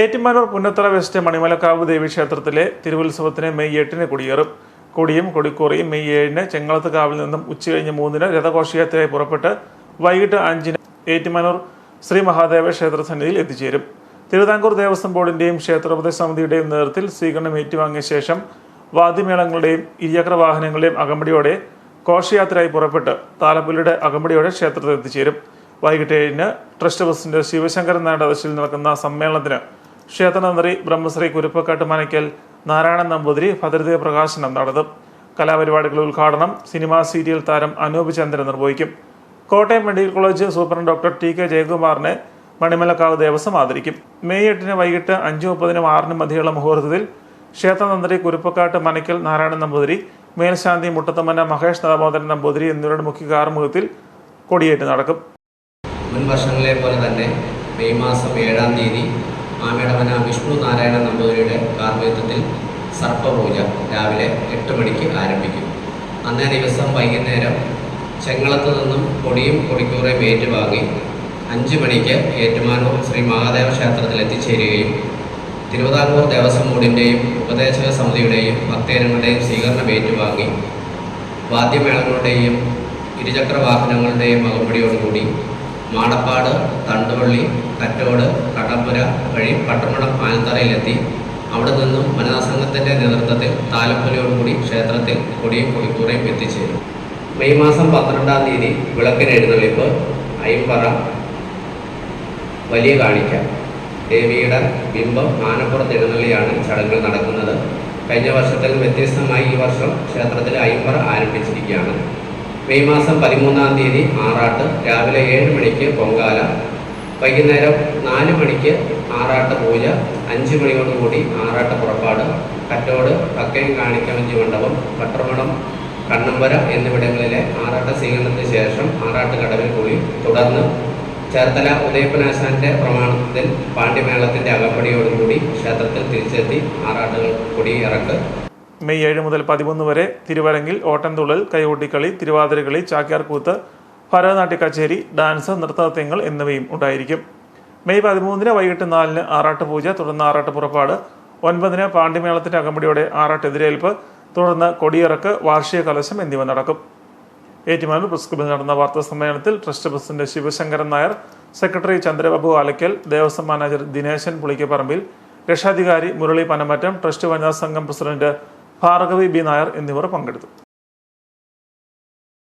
Ettumanoor Punnathara west Manimalakkavu ദേവീക്ഷേത്രത്തിലെ തിരുവുത്സവത്തിന് May എട്ടിന് കൊടിയേറും. കൊടിയും കൊടിക്കൂറിയും മെയ് ഏഴിന് ചെങ്ങളത്ത് കാവിൽ നിന്നും ഉച്ചകഴിഞ്ഞ് മൂന്നിന് രഥഘോഷയാത്രയായി പുറപ്പെട്ട് വൈകിട്ട് അഞ്ചിന് ഏറ്റുമാനൂർ ശ്രീ മഹാദേവ ക്ഷേത്ര സന്നിധിയിൽ എത്തിച്ചേരും. തിരുവിതാംകൂർ ദേവസ്വം ബോർഡിന്റെയും ക്ഷേത്രോപദേശ സമിതിയുടെയും നേതൃത്വത്തിൽ സ്വീകരണം ഏറ്റുവാങ്ങിയ ശേഷം വാദ്യമേളങ്ങളുടെയും ഇരുചക്ര വാഹനങ്ങളുടെയും അകമ്പടിയോടെ ഘോഷയാത്രയായി പുറപ്പെട്ട് താലപ്പൊലിയുടെ അകമ്പടിയോടെ ക്ഷേത്രത്തിൽ എത്തിച്ചേരും. വൈകിട്ട് ഏഴിന് ട്രസ്റ്റ് പ്രസിഡന്റ് ശിവശങ്കരൻ അധ്യക്ഷതയിൽ നടക്കുന്ന സമ്മേളനത്തിന് ക്ഷേത്രതന്ത്രി ബ്രഹ്മശ്രീ കുരുപ്പക്കാട്ട് മനയ്ക്കൽ നാരായണൻ നമ്പൂതിരി ഭദ്രതീയ പ്രകാശനം നടത്തും. കലാപരിപാടികളുടെ ഉദ്ഘാടനം സിനിമാ സീരിയൽ താരം അനൂപ് ചന്ദ്രൻ നിർവഹിക്കും. Kottayam medical college superintendent doctor T K ജയകുമാറിനെ Manimalakkavu Devaswom ആദരിക്കും. മെയ് എട്ടിന് വൈകിട്ട് അഞ്ച് മുപ്പതിനും ആറിനും മധ്യയുള്ള മുഹൂർത്തത്തിൽ ക്ഷേത്രതന്ത്രി കുരുപ്പക്കാട്ട് മനയ്ക്കൽ നാരായണൻ നമ്പൂതിരി മേൽശാന്തി മുട്ടത്തമ്മന മഹേഷ് ദാമോദരൻ നമ്പൂതിരി എന്നിവരുടെ മുഖ്യ കാർമുഖത്തിൽ കൊടിയേറ്റ് നടക്കും. മുൻ വർഷങ്ങളെ പോലെ തന്നെ മെയ് മാസം ഏഴാം തീയതി ആമേടമന വിഷ്ണു നാരായണ നമ്പൂതിരിയുടെ കാർമ്മികത്വത്തിൽ സർപ്പപൂജ രാവിലെ എട്ട് മണിക്ക് ആരംഭിക്കും. അന്നേ ദിവസം വൈകുന്നേരം ചെങ്ങളത്ത് നിന്നും കൊടിയും കൊടിക്കൂറയും ഏറ്റുവാങ്ങി അഞ്ച് മണിക്ക് ഏറ്റുമാനൂർ ശ്രീ മഹാദേവ ക്ഷേത്രത്തിൽ എത്തിച്ചേരുകയും തിരുവിതാംകൂർ ദേവസ്വം ബോർഡിന്റെയും ഉപദേശക സമിതിയുടെയും ഭക്തജനങ്ങളുടെയും സ്വീകരണം ഏറ്റുവാങ്ങി വാദ്യമേളങ്ങളുടെയും ഇരുചക്ര വാഹനങ്ങളുടെയും അകമ്പടിയോടുകൂടി മാടപ്പാട് തണ്ടുവള്ളി കറ്റോട് കടമ്പുര വഴി പട്ടമുട ആനത്തറയിലെത്തി. അവിടെ നിന്നും വനിതാ സംഘത്തിന്റെ നേതൃത്വത്തിൽ താലപ്പൊലിയോടുകൂടി ക്ഷേത്രത്തിൽ കൊടിയും കൊടിക്കൂറയും എത്തിച്ചേരും. മെയ് മാസം പന്ത്രണ്ടാം തീയതി വിളക്കിന് എഴുന്നള്ളിപ്പ് അയിമ്പറ വലിയ കാണിക്ക. ദേവിയുടെ ബിംബം ആനപ്പുറത്ത് എഴുന്നള്ളിയാണ് ചടങ്ങുകൾ നടക്കുന്നത്. കഴിഞ്ഞ വർഷത്തിൽ വ്യത്യസ്തമായി ഈ വർഷം ക്ഷേത്രത്തിൽ അയിമ്പറ ആരംഭിച്ചിരിക്കുകയാണ്. മെയ് മാസം പതിമൂന്നാം തീയതി ആറാട്ട് രാവിലെ ഏഴ് മണിക്ക് പൊങ്കാല വൈകുന്നേരം നാല് മണിക്ക് ആറാട്ട് പൂജ അഞ്ച് മണിയോടുകൂടി ആറാട്ട് പുറപ്പാട് കറ്റോട് കക്കയം കാണിക്കവഞ്ചി മണ്ഡപം പട്ടർമണം കണ്ണമ്പര എന്നിവിടങ്ങളിലെ ആറാട്ട സ്വീകരണത്തിന് ശേഷം ആറാട്ട് കടവിൽ കൂടി തുടർന്ന് ചേർത്തല ഉദയപ്പനാശാന്റെ പ്രമാണത്തിൽ പാണ്ഡ്യമേളത്തിന്റെ അകപ്പടിയോടുകൂടി ക്ഷേത്രത്തിൽ തിരിച്ചെത്തി ആറാട്ടുകൾ കൊടിയിറക്ക് മെയ് ഏഴ് മുതൽ പതിമൂന്ന് വരെ തിരുവരങ്ങിൽ ഓട്ടംതുള്ളൽ കൈകൊട്ടിക്കളി തിരുവാതിരകളി ചാക്യാർകൂത്ത് ഭരതനാട്യ കച്ചേരി ഡാൻസ് നൃത്തനൃത്യങ്ങൾ എന്നിവയും ഉണ്ടായിരിക്കും. മെയ് പതിമൂന്നിന് വൈകിട്ട് നാലിന് ആറാട്ട് പൂജ തുടർന്ന് ആറാട്ട് പുറപ്പാട് ഒൻപതിന് പാണ്ഡ്യമേളത്തിന്റെ അകമ്പടിയോടെ ആറാട്ട് എതിരേൽപ്പ് തുടർന്ന് കൊടിയിറക്ക് വാർഷിക കലശം എന്നിവ നടക്കും. ഏറ്റുമാനൂർ പ്രസ് ക്ലബിൽ നടന്ന വാർത്താ സമ്മേളനത്തിൽ trust president Sivasankaran Nair secretary Chandrababu Alakkal Devaswom manager Dineshan Pulikkaparambil രക്ഷാധികാരി മുരളി പനമറ്റം ട്രസ്റ്റ് വനിതാ സംഘം പ്രസിഡന്റ് ഭാർഗവി ബി നായർ എന്നിവർ പങ്കെടുത്തു